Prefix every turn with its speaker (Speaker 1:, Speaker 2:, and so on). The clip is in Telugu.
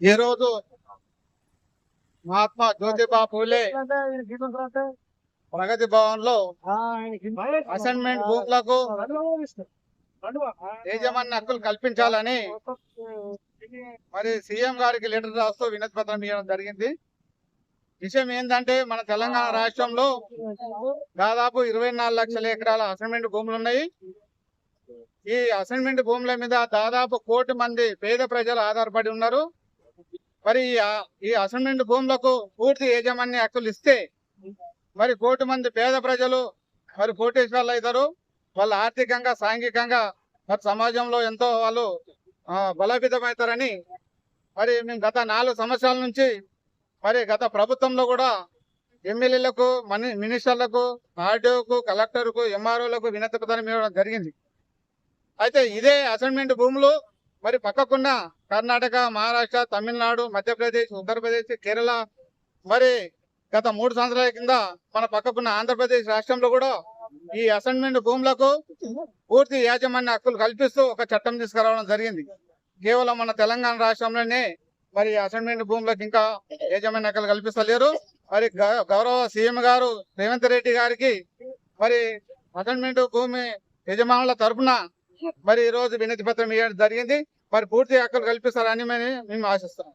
Speaker 1: ఈ రోజు? మహాత్మా జ్యోతిబా పూలే ప్రగతి భవన్లో అసైన్మెంట్ భూములకు యజమాని హక్కులు కల్పించాలని మరి సీఎం గారికి లెటర్ రాస్తూ వినతి పత్రం ఇవ్వడం జరిగింది. విషయం ఏంటంటే మన తెలంగాణ రాష్ట్రంలో దాదాపు ఇరవై నాలుగు లక్షల ఎకరాల అసైన్మెంట్ భూములు ఉన్నాయి. ఈ అసైన్మెంట్ భూముల మీద దాదాపు కోటి మంది పేద ప్రజలు ఆధారపడి ఉన్నారు. మరి ఈ అసైన్మెంట్ భూములకు పూర్తి యాజమాన్య హక్కులు ఇస్తే మరి కోటి మంది పేద ప్రజలు మరి కోటేశ్వర్లు అవుతారు. వాళ్ళు ఆర్థికంగా సాంఘికంగా మరి సమాజంలో ఎంతో వాళ్ళు బలోపేతమవుతారని మరి మేము గత నాలుగు సంవత్సరాల నుంచి మరి గత ప్రభుత్వంలో కూడా ఎమ్మెల్యేలకు మని మినిస్టర్లకు ఆర్డీఓకు కలెక్టర్కు ఎంఆర్ఓలకు వినతి పత్రం ఇవ్వడం జరిగింది. అయితే ఇదే అసైన్మెంట్ భూములు మరి పక్కకున్న కర్ణాటక మహారాష్ట్ర తమిళనాడు మధ్యప్రదేశ్ ఉత్తరప్రదేశ్ కేరళ మరి గత మూడు సంవత్సరాల కింద మన పక్కకున్న ఆంధ్రప్రదేశ్ రాష్ట్రంలో కూడా ఈ అసైన్మెంట్ భూములకు పూర్తి యాజమాన్య హక్కులు కల్పిస్తూ ఒక చట్టం తీసుకురావడం జరిగింది. కేవలం మన తెలంగాణ రాష్ట్రంలోనే మరి అసైన్మెంట్ భూములకు ఇంకా యాజమాన్య హక్కులు కల్పిస్తలేరు. మరి గౌరవ సీఎం గారు రేవంత్ రెడ్డి గారికి మరి అసైన్మెంట్ భూమి యజమానుల తరపున మరి ఈ రోజు వినతి పత్రం ఇవ్వడం జరిగింది. మరి పూర్తి హక్కులు కల్పిస్తారని మేము ఆశిస్తాం